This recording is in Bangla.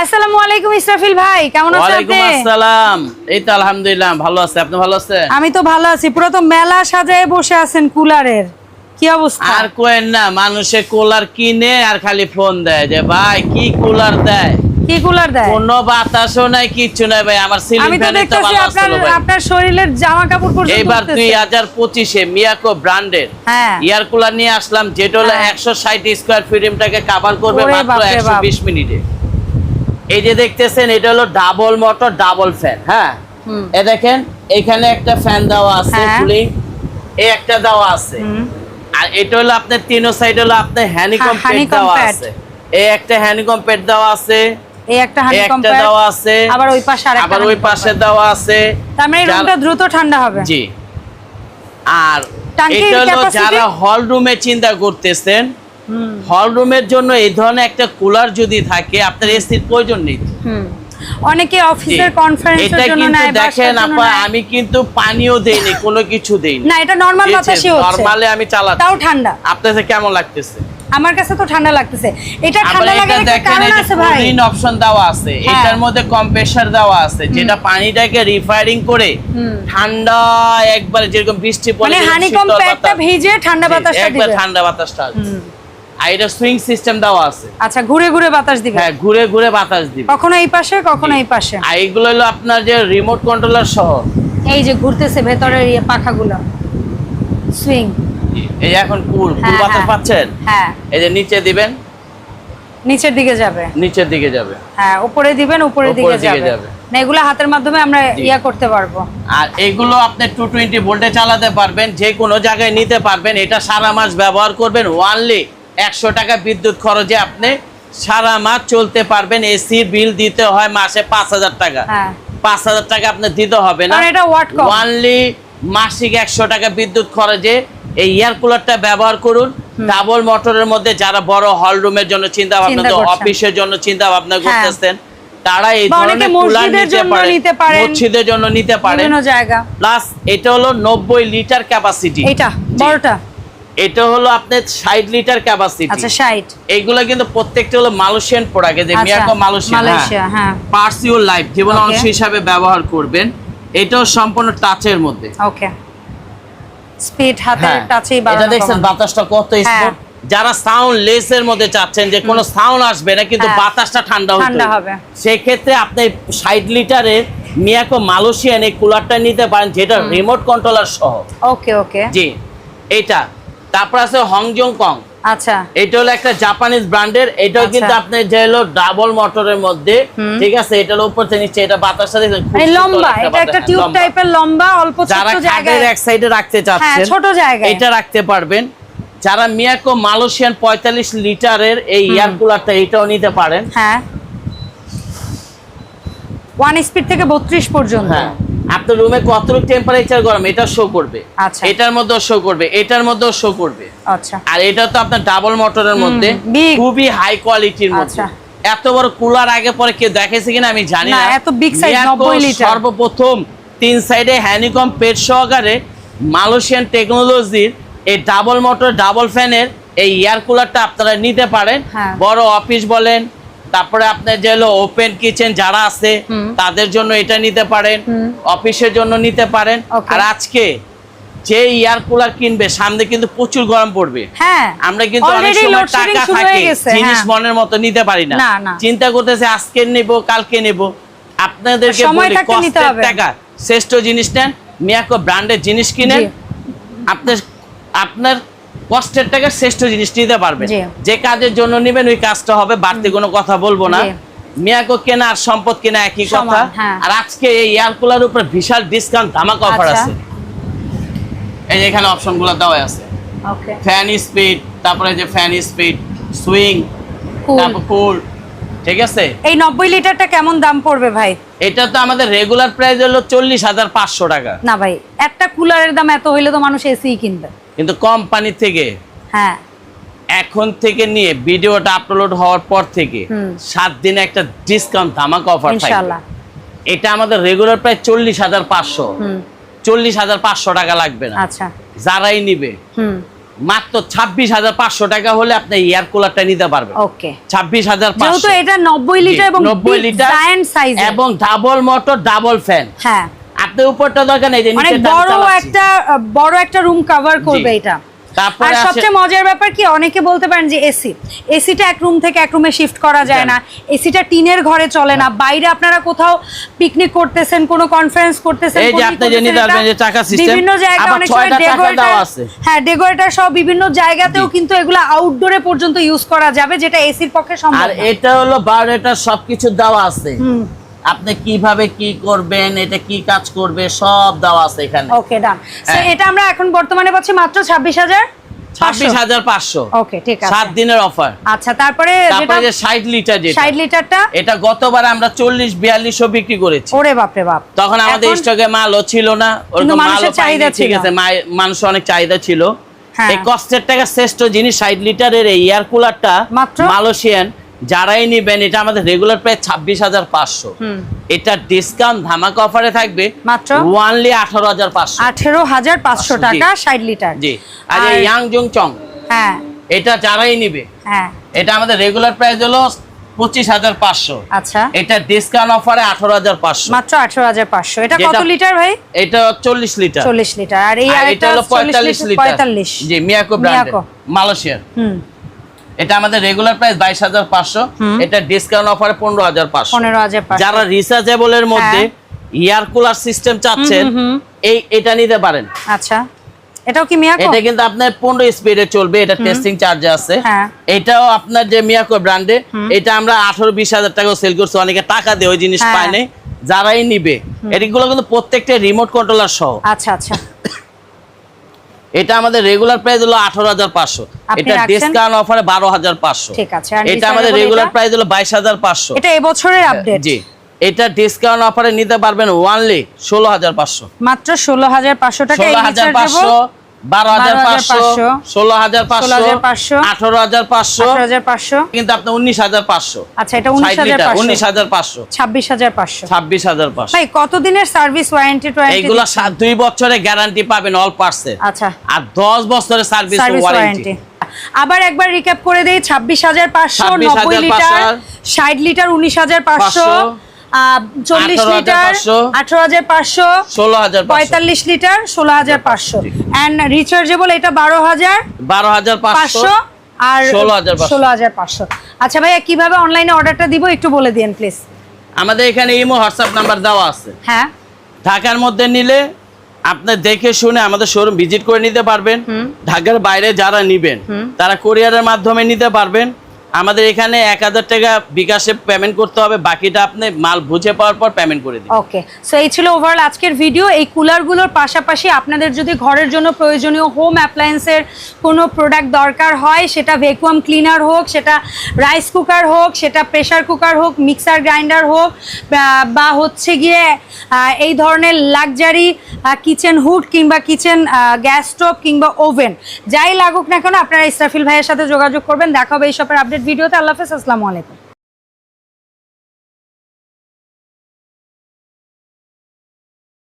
আসসালামু আলাইকুম ইসরাফিল ভাই কেমন আছেন ওয়ালাইকুম আপনি আসসালাম। এই তো আলহামদুলিল্লাহ ভালো আছে। আপনি ভালো আছেন? আমি তো ভালো আছি। পুরো তো মেলা সাজায় বসে আছেন কুলারের। কি অবস্থা? আর কোয়েন না মানুষে কুলার কিনে আর খালি ফোন দেয় যে ভাই কি কুলার দেয়? কি কুলার দেয়? কোনো বাতাসও নাই কিচ্ছু নাই ভাই। আমার সিলিং ফ্যানে তো দেখতেছি ভালো আপনার আসলো ভাই। আপনার শরীরের জামা কাপড় পর্যন্ত। দুই হাজার পঁচিশে মিয়াকো ব্র্যান্ডের হ্যাঁ। ইয়ার কুলার নিয়ে আসলাম যেটা হলো হ্যাঁ। একশো ষাট স্কোয়ার ফিটটাকে কাভার করবে মাত্র বাপরে একশো বাপ। বিশ মিনিটে। এই যে দেখতেছেন এটা হলো ডাবল মোটর ডাবল ফ্যান হ্যাঁ? এ দেখেন এখানে একটা ফ্যান দেওয়া আছে হ্যাঁ। কুলিং এই একটা দেওয়া আছে। আর এটা হলো আপনার তিনো সাইড হলো আপনার হ্যানিকম হ্যাঁ, honeycomb দেওয়া আছে। এই একটা হ্যানিকম পেট দেওয়া আছে। এই একটা দেওয়া আছে। আবার ওই পাশে আরেকটা আবার ওই পাশে দেওয়া আছে। তার মানে রুমটা দ্রুত ঠান্ডা হবে। জি। আর এটা হলো যারা হল রুমে চিন্তা করতেছেন হল রুমের জন্য এই ধরনের একটা কুলার যদি থাকে আপনার এসির প্রয়োজন নেই। অনেকে অফিসের কনফারেন্সের জন্য নেয় বাসার দেখেন আপা আমি কিন্তু পানিও দেইনি কোনো কিছু দেইনি। না এটা নরমাল বাতাসই হচ্ছে। নরমালে আমি চালাচ্ছি। তাও ঠান্ডা। আপনার কাছে কেমন লাগতেছে? আমার কাছে তো ঠান্ডা লাগতেছে। এটা ঠান্ডা এটা লাগার একটা কারণ আছে ভাই। কুলিং অপশন দেওয়া আছে। হ্যাঁ। এটার মধ্যে কম্প্রেসার দেওয়া আছে যেটা পানিটাকে রিফায়ারিং করে ঠান্ডা একবার যেরকম বৃষ্টি পড়ে মানে হানিকম প্যাডটা ভিজে ঠান্ডা বাতাসটা একবার ঠান্ডা বাতাসটা আসবে। আর এটা সুইং সিস্টেম দেওয়া আছে। আচ্ছা ঘুরে ঘুরে বাতাস দিবে? হ্যাঁ ঘুরে ঘুরে বাতাস দিবে। কখনো এই পাশে কখনো এই পাশে? আর এইগুলো হলো আপনার যে রিমোট কন্ট্রোলার সহ। এই যে ঘুরতেছে ভেতরের ইয়ে পাখাগুলো। সুইং এই এখন কুল কুল হ্যাঁ, বাতাস হ্যাঁ। পাচ্ছেন? হ্যাঁ। এই যে নিচে দিবেন। নিচের দিকে যাবে। নিচের দিকে যাবে। হ্যাঁ উপরে দিবেন উপরের দিকে যাবে। না এগুলো হাতের মাধ্যমে আমরা ইয়া করতে পারব। আর এগুলো আপনি টু টোয়েন্টি ভোল্টে চালাতে পারবেন যে কোনো জায়গায় নিতে পারবেন এটা সারা মাস ব্যবহার করবেন ওয়ানলি একশো টাকা বিদ্যুৎ খরচে আপনি সারা মাস চলতে পারবেন এসি বিল দিতে হয় মাসে পাঁচ হাজার টাকা। হ্যাঁ। পাঁচ হাজার টাকা আপনি দিতে হবে না। এটা ওয়ানলি মাসিক একশো টাকা বিদ্যুৎ খরচে এই এয়ার কুলারটা ব্যবহার করুন। ডাবল মোটরের মধ্যে যারা বড় হল রুমের জন্য চিন্তা ভাবনা তো অফিসের জন্য চিন্তা ভাবনা হ্যাঁ। করতেছেন তারা এই ধরনের কুলার নিতে পারেন। মসজিদের জন্য নিতে জায়গা। প্লাস এটা হলো নব্বই লিটার ক্যাপাসিটি এইটা বড়টা। এটা হলো আপনার ষাট লিটার ক্যাপাসিটি আচ্ছা এইগুলো কিন্তু প্রত্যেকটা হলো মালয়েশিয়ান প্রোডাক্ট যে মিয়াকো মালয়েশিয়ান মালয়েশিয়া হ্যাঁ। পার্টস ইউর লাইফ জীবন অংশ হিসাবে ব্যবহার করবেন। এটাও সম্পূর্ণ টাচের মধ্যে। ওকে স্পিড হাতের হ্যাঁ। টাচেই এটা দেখছেন বাতাসটা কত হ্যাঁ। স্মুথ। যারা সাউন্ড মধ্যে চাচ্ছেন যে কোনো সাউন্ড আসবে না কিন্তু হ্যাঁ। বাতাসটা ঠান্ডা ঠান্ডা হবে। সেক্ষেত্রে আপনি ষাট লিটারের মিয়াকো মালয়েশিয়ান এই কুলারটা নিতে পারেন যেটা রিমোট কন্ট্রোলার সহ। ওকে ওকে জি। এটা তারপর আছে হংজং কং। আচ্ছা। এটা হলো একটা জাপানিজ ব্র্যান্ডের এটাও আচ্ছা। কিন্তু আপনার যে হলো ডাবল মোটরের মধ্যে। ঠিক আছে? এটা হলো উপর থেকে নিচে এটা খুব মানে লম্বা এটা বাতাস, একটা টিউব। টাইপের লম্বা অল্প যারা ছোট জায়গায় এক সাইডে রাখতে হ্যাঁ চাচ্ছেন ছোট জায়গায়। এটা রাখতে পারবেন। যারা মিয়াকো মালয়েশিয়ান পঁয়তাল্লিশ লিটারের এই এয়ার কুলারটা এটাও নিতে পারেন। হ্যাঁ। ওয়ান স্পিড থেকে বত্রিশ পর্যন্ত। হ্যাঁ। আপনার রুমে কতটুকু টেম্পারেচার গরম এটা শো করবে আচ্ছা। এটার মধ্যেও শো করবে এটার মধ্যেও শো করবে আচ্ছা আর এটা তো আপনার ডাবল মোটরের মধ্যে খুবই হাই কোয়ালিটির মধ্যে আচ্ছা। এত বড় কুলার আগে পরে কেউ দেখেছে কিনা আমি জানি না, এত size, মিয়াকো 90 লিটার। সর্বপ্রথম তিন সাইডে হ্যানিকম পেট সহকারে মালয়েশিয়ান টেকনোলজির এই ডাবল মোটর ডাবল ফ্যানের এই এয়ার কুলারটা আপনারা নিতে পারেন হ্যাঁ। বড় অফিস বলেন তারপরে আপনার যে হলো ওপেন কিচেন যারা আছে তাদের জন্য এটা নিতে পারেন অফিসের জন্য নিতে পারেন। আর আজকে যে এয়ার কুলার কিনবে সামনে কিন্তু প্রচুর গরম পড়বে। হ্যাঁ আমরা কিন্তু অনেক সময় টাকা থাকে জিনিস হ্যাঁ। মনের মতো নিতে পারি না। চিন্তা করতেছে আজকে নেব কালকে নেব। আপনাদেরকে বলি কষ্টের টাকা শ্রেষ্ঠ জিনিস নেন মিয়াকো ব্র্যান্ডের জিনিস কিনেন। আপনার আপনার কষ্টের টাকা শ্রেষ্ঠ জিনিস নিতে পারবেন যে কাজের জন্য নেবেন ওই কাজটা হবে বাড়তি কোনো কথা বলব না। মিয়াকো কেনা আর সম্পদ কেনা একই কথা। হ্যাঁ। আর আজকে এই এয়ার কুলার উপর বিশাল ডিসকাউন্ট ধামাকা অফার আচ্ছা। আছে। এই যে এখানে অপশনগুলো দেওয়া আছে। ওকে। ফ্যান স্পিড তারপরে যে ফ্যান স্পিড সুইং। তারপর কুল ঠিক আছে? এই নব্বই লিটারটা কেমন দাম পড়বে ভাই? এটা তো আমাদের রেগুলার প্রাইস হলো চল্লিশ হাজার পাঁচশো টাকা। না ভাই একটা কুলারের দাম এত হইলে তো মানুষ এসি কিনবে। কিন্তু কোম্পানি থেকে হ্যাঁ। এখন থেকে নিয়ে ভিডিওটা আপলোড হওয়ার পর থেকে সাত দিনে একটা ডিসকাউন্ট ধামাকা অফার থাকবে। এটা আমাদের রেগুলার প্রায় চল্লিশ হাজার পাঁচশো। চল্লিশ হাজার পাঁচশো টাকা লাগবে না। আচ্ছা। যারাই নিবে মাত্র ছাব্বিশ হাজার পাঁচশো টাকা হলে আপনি এয়ার কুলারটা নিতে পারবেন। ছাব্বিশ হাজার এটা নব্বই লিটার এবং নব্বই লিটার সাইজ এবং ডাবল মোটর ডাবল ফ্যান হ্যাঁ। আপনি উপরটা দরকার নেই অনেক বড় একটা বড় একটা রুম কভার করবে এটা। আর সবচেয়ে মজার ব্যাপার কি অনেকে বলতে পারেন যে এসি এসিটা এক রুম থেকে এক রুমে শিফট করা যায় না। এসিটা টিনের ঘরে চলে না। বাইরে আপনারা কোথাও পিকনিক করতেছেন কোনো কনফারেন্স করতেছেন এই যে আপনি পারবেন এটা যে চাকা system, বিভিন্ন জায়গায় অনেক সময় ডেকোরেটর। হ্যাঁ ডেকোরেটর সহ বিভিন্ন জায়গাতেও কিন্তু এগুলো আউটডোরে পর্যন্ত ইউজ করা যাবে যেটা এসির পক্ষে সম্ভব আর এটা হলো বায়োডাটা সবকিছু দেওয়া আছে। আপনি কীভাবে কি করবেন এটা কি কাজ করবে সব দেওয়া আছে এখানে। ওকে ডান হ্যাঁ। এটা আমরা এখন বর্তমানে পাচ্ছি মাত্র ছাব্বিশ হাজার ছাব্বিশ হাজার পাঁচশো। ওকে ঠিক আছে। সাত দিনের অফার আচ্ছা তারপরে তারপরে যে ষাট লিটার যেটা। লিটারটা এটা গতবার আমরা চল্লিশ বিয়াল্লিশশো বিক্রি করেছি। ওরে বাপ। তখন আমাদের স্টকে মালও ছিল না। কিন্তু ওরকম মালও চাহিদা ঠিক আছে মানুষ অনেক চাহিদা ছিল। হ্যাঁ। এই কষ্টের টাকা শ্রেষ্ঠ জিনিস ষাট লিটারের এই এয়ার কুলারটা মাত্র? মালয়েশিয়ান। যারাই নিবেন এটা আমাদের রেগুলার প্রায় ছাব্বিশ হাজার পাঁচশো। এটা ডিসকাউন্ট ধামাকা অফারে থাকবে মাত্র? ওয়ানলি আঠারো হাজার পাঁচশো। আঠেরো হাজার পাঁচশো টাকা ষাট লিটার। জি। আর ইয়াং জং চং হ্যাঁ। এটা যারাই নিবে হ্যাঁ। এটা আমাদের রেগুলার প্রাইস হলো পঁচিশ হাজার পাঁচশো। আচ্ছা। এটা ডিসকাউন্ট অফারে আঠারো হাজার পাঁচশো। মাত্র আঠেরো হাজার পাঁচশো। এটা কত লিটার ভাই? এটা চল্লিশ লিটার। চল্লিশ লিটার। আর এই এটা হলো পঁয়তাল্লিশ লিটার পঁয়তাল্লিশ। জি মিয়াকো ব্র্যান্ড। মালয়েশিয়ার। হুম। এটা আমাদের রেগুলার প্রাইস বাইশ হাজার পাঁচশো। এটা ডিসকাউন্ট অফারে পনেরো হাজার পাঁচশো। যারা রিচার্জেবল এর মধ্যে এয়ার কুলার সিস্টেম চাচ্ছেন এই এটা নিতে পারেন। আচ্ছা। এটাও কি মিয়াকো? এটা কিন্তু আপনার পনেরো স্পিডে চলবে এটা টেস্টিং চার্জে আছে। হ্যাঁ। এটাও আপনার যে মিয়াকো ব্র্যান্ডে এটা আমরা আঠারো বিশ হাজার টাকা সেল করছি অনেকে টাকা দিয়ে ওই জিনিস হ্যাঁ। পায় নাই যারাই নিবে। এগুলো কিন্তু প্রত্যেকটা রিমোট কন্ট্রোলার সহ। আচ্ছা আচ্ছা। এটা আমাদের রেগুলার প্রাইস হলো আঠারো হাজার পাঁচশো। এটা ডিসকাউন্ট অফারে বারো হাজার পাঁচশো। ঠিক আছে, আর এটা আমাদের রেগুলার প্রাইস হলো বাইশ হাজার পাঁচশো। এটা এবছরের আপডেট জি। এটা ডিসকাউন্ট অফারে নিতে পারবেন ওয়ানলি ষোলো হাজার পাঁচশো। মাত্র ষোলো হাজার পাঁচশো টাকা ষোলো হাজার পাঁচশো বারো হাজার পাঁচশো ষোলো হাজার পাঁচশো আঠারো হাজার পাঁচশো। হাজার পাঁচশো। কিন্তু আপনার উনিশ হাজার পাঁচশো। আচ্ছা এটা উনিশ হাজার উনিশ পাঁচশো। হাজার পাঁচশো। ছাব্বিশ হাজার পাঁচশো। ছাব্বিশ হাজার পাঁচশো। ভাই কতদিনের সার্ভিস ওয়ারেন্টি দুই বছরের গ্যারান্টি পাবেন অল আচ্ছা। আর দশ বছরের সার্ভিস ওয়ারেন্টি। আবার একবার রিক্যাপ করে দেই ছাব্বিশ হাজার পাঁচশো 26,500, নব্বই লিটার ষাট লিটার উনিশ হাজার পাঁচশো। 500, চল্লিশ লিটার আঠারো হাজার পাঁচশো ষোলো হাজার পঁয়তাল্লিশ লিটার ষোলো হাজার পাঁচশো। অ্যান্ড রিচার্জেবল এটা বারো হাজার বারো হাজার পাঁচশো আর 16,500 ষোলো হাজার পাঁচশো। আচ্ছা ভাইয়া কীভাবে অনলাইনে অর্ডারটা দিব একটু বলে দিন প্লিজ আমাদের এখানে ইমো হোয়াটসঅ্যাপ নাম্বার দেওয়া আছে। হ্যাঁ। ঢাকার মধ্যে নিলে আপনি দেখে শুনে আমাদের শোরুম ভিজিট করে নিতে পারবেন। ঢাকার বাইরে যারা নিবেন তারা কোরিয়ারের মাধ্যমে নিতে পারবেন। আমাদের এখানে এক হাজার টাকা বিকাশে পেমেন্ট করতে হবে, বাকিটা আপনি মাল বুঝে পাওয়ার পর পেমেন্ট করে দিন ওকে সো এই ছিল ওভারঅল আজকের ভিডিও এই কুলারগুলোর পাশাপাশি আপনাদের যদি ঘরের জন্য প্রয়োজনীয় হোম অ্যাপ্লায়েন্সের কোনো প্রোডাক্ট দরকার হয়, সেটা ভ্যাকুয়াম ক্লিনার হোক, সেটা রাইস কুকার হোক, সেটা প্রেসার কুকার হোক মিক্সার গ্রাইন্ডার হোক, বা- বা হচ্ছে গিয়ে এই ধরনের লাক্সারি কিচেন হুড কিংবা কিচেন গ্যাস স্টোভ কিংবা ওভেন যাই লাগুক না কেন, আপনারা ইসরাফিল ভাইয়ের সাথে যোগাযোগ করবেন। দেখা হবে এই সবের আপডেট ভিডিওতে আল্লাহ হাফেজ আসসালামু আলাইকুম।